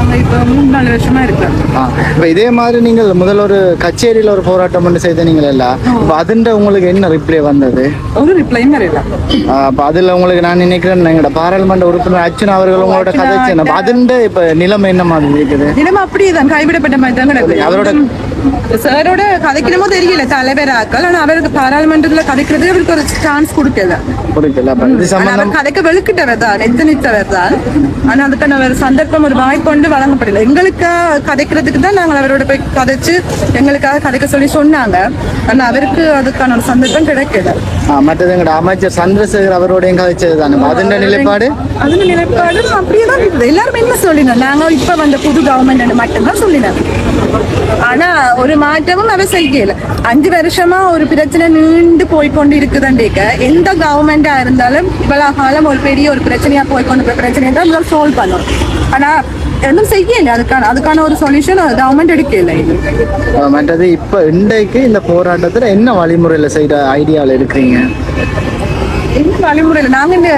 நாங்க இப்ப மூணு நாலு வருஷமா இருக்கிறோம் ஆ இப்போ இதே மாதிரி நீங்கள் முதல்ல ஒரு கச்சேரியில் ஒரு போராட்டம் பண்ணி செய்த நீங்கள் எல்லாம் இப்போ அதுண்ட உங்களுக்கு என்ன ரிப்ளை வந்தது? ஒரு ரிப்ளையும் வரல. அப்போ அதில் உங்களுக்கு நான் நினைக்கிறேன் எங்களோட பாராளுமன்ற உறுப்பினர் அர்ச்சனா அவர்கள் உங்களோட கதைச்சு அப்ப அதுண்ட இப்போ நிலைமை என்ன மாதிரி இருக்குது? தினமும் அப்படியே தான் கைவிடப்பட்ட மாதிரி தான் அவரோட சாரோட கதைக்கணுமோ தெரியல. தலைவராக்கள். ஆனா அவருக்கு பாராளுமன்றத்துல கதைக்கிறது அவருக்கு ஒரு சான்ஸ் கொடுக்கல. அவர் கதைக்க வெளுக்கிட்டவர் தான் எத்தனித்தவர் தான். ஆனா அதுக்கான ஒரு சந்தர்ப்பம் ஒரு வாய்ப்பு வழங்கப்படல. எங்களுக்கு கதைக்கிறதுக்கு தான் நாங்கள் அவரோட போய் கதைச்சு எங்களுக்காக கதைக்க சொல்லி சொன்னாங்க. ஆனா அவருக்கு அதுக்கான ஒரு சந்தர்ப்பம் கிடைக்கல. மற்றது எங்களோட அமைச்சர் சந்திரசேகர் அவரோடையும் கதைச்சது தானே அதுண்ட நிலைப்பாடு? அதுல நிலைப்பாடு அப்படியே தான் எல்லாருமே என்ன சொல்லினோம்? நாங்க இப்ப வந்த புது கவர்மெண்ட் மட்டும்தான் சொல்லினோம். ஆனா ஒரு மாற்றமும் அவ செய்யல அஞ்சு வருஷமா ஒரு பிரச்சனை நீண்டு போய் கொண்டு இருக்குதுண்டேக்க எந்த கவர்மெண்டா இருந்தாலும் இவ்வளவு காலம் ஒரு பெரிய ஒரு பிரச்சனையா போய் கொண்டு போய் பிரச்சனையை தான் முதல்ல பண்ணும் ஆனா ஒன்றும் செய்யல அதுக்கான அதுக்கான ஒரு சொல்யூஷன் கவர்மெண்ட் எடுக்கல ஆ, மற்றது இப்போ இன்றைக்கு இந்த போராட்டத்தில் என்ன வழிமுறையில் செய்கிற ஐடியாவில் இந்த என்ன வழிமுறையில் நாங்க இந்த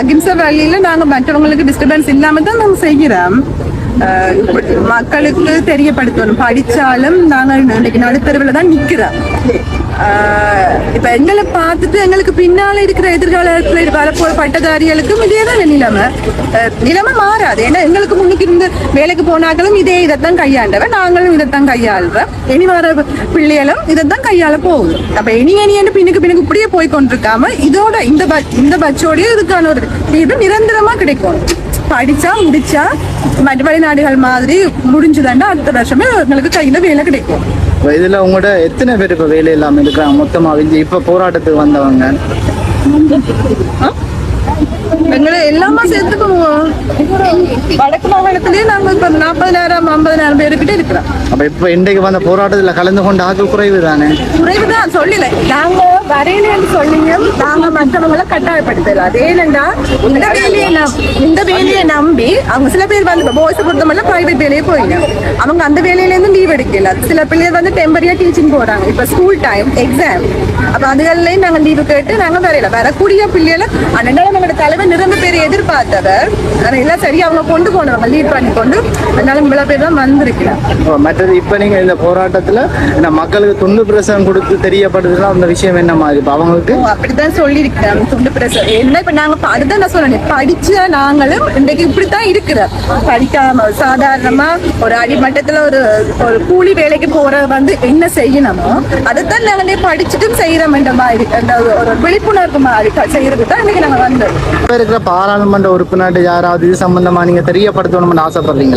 அகிம்சை வழியில நாங்க மற்றவங்களுக்கு டிஸ்டர்பன்ஸ் இல்லாம தான் நாங்க செய்கிறோம். மக்களுக்கு தெரியப்படுத்தணும். படிச்சாலும் நாங்க இன்னைக்கு நடுத்தருவில் தான் நிக்கிறோம். இப்ப எங்களை பார்த்துட்டு எங்களுக்கு பின்னால இருக்கிற எதிர்காலத்துல வரப்போற பட்டதாரிகளுக்கும் இதே தான் நிலைமை. நிலைமை மாறாது. ஏன்னா எங்களுக்கு முன்னுக்கு இருந்து வேலைக்கு போனாக்களும் இதே இதைத்தான் கையாண்டவன் நாங்களும் இதைத்தான் கையாளுறோம் இனி வர பிள்ளைகளும் இதைத்தான் கையாள போகுது. அப்ப இனி இனி பின்னுக்கு பின்னுக்கு இப்படியே போய் கொண்டிருக்காம இதோட இந்த இந்த பட்சோடய இதுக்கான ஒரு தீர்வு நிரந்தரமா கிடைக்கும். படிச்சா முடிச்சா மற்ற வெளிநாடுகள் மாதிரி முடிஞ்சுதாண்டா அடுத்த வருஷமே எங்களுக்கு கையில வேலை கிடைக்கும். இப்போ இதில் உங்களோட எத்தனை பேர் இப்போ வேலை இல்லாமல் இருக்கிறாங்க மொத்தமாக இப்போ போராட்டத்துக்கு வந்தவங்க. எங்களை எல்லாமே சேர்த்துக்குவோம் வடக்கு மாகாணத்திலேயே நாங்க இப்ப நாற்பதாயிரம் ஐம்பதாயிரம் பேருக்கிட்ட இருக்கிறோம். அப்போ இப்போ இன்றைக்கு வந்த போராட்டத்தில் கலந்து கொண்ட ஆட்கள் குறைவு தானே? குறைவுதான் சொல்லல. நாங்க வரையிலன்னு சொல்லியும் நாங்க மற்றவங்களை கட்டாயப்படுத்தல. அது ஏனென்றா இந்த வேலையை இந்த வேலையை நம்பி அவங்க சில பேர் வந்து பாய்ஸ் பொறுத்த மட்டும் பிரைவேட் வேலையே போயிங்க அவங்க அந்த வேலையில இருந்து லீவ் எடுக்கல. சில பிள்ளைகள் வந்து டெம்பரரியா டீச்சிங் போறாங்க. இப்ப ஸ்கூல் டைம் எக்ஸாம் அப்ப அதுகள்லயும் நாங்க லீவு கேட்டு நாங்க வரையில வரக்கூடிய பிள்ளைகளை அண்ணன் நம்மளோட தலைவர் நிரம்ப பேர் எதிர்பார்த்தவர். ஆனா எல்லாம் சரி அவங்க கொண்டு போனவங்க லீட் பண்ணி கொண்டு அதனால இவ்வளவு பேர் தான் வந்திருக்கிறேன் மற்றது இப்போ நீங்கள் இந்த போராட்டத்தில் இந்த மக்களுக்கு துண்டு பிரசம் கொடுத்து தெரியப்படுதுன்னா அந்த விஷயம் என்ன மாதிரி? இப்போ அவங்களுக்கு? அப்படித்தான் சொல்லியிருக்கிறேன் துண்டு பிரசவம். என்ன இப்ப நாங்க அதுதான் நான் சொன்னேன் படிச்ச நாங்களும் இன்றைக்கு இப்படித்தான் இருக்கிறோம். படிக்காம சாதாரணமா ஒரு அடிமட்டத்துல ஒரு ஒரு கூலி வேலைக்கு போற வந்து என்ன செய்யணுமோ அதைத்தான் நாங்களே படிச்சுட்டும் செய்யறோம்ன்ற மாதிரி அந்த ஒரு விழிப்புணர்வு மாதிரி செய்யறதுக்கு தான் இன்னைக்கு நாங்க வந்தோம். இப்போ இருக்கிற பாராளுமன்ற உறுப்பினர் யாராவது இது சம்பந்தமா நீங்க தெரியப்படுத்தணும்னு ஆசைப்படுறீங்களா?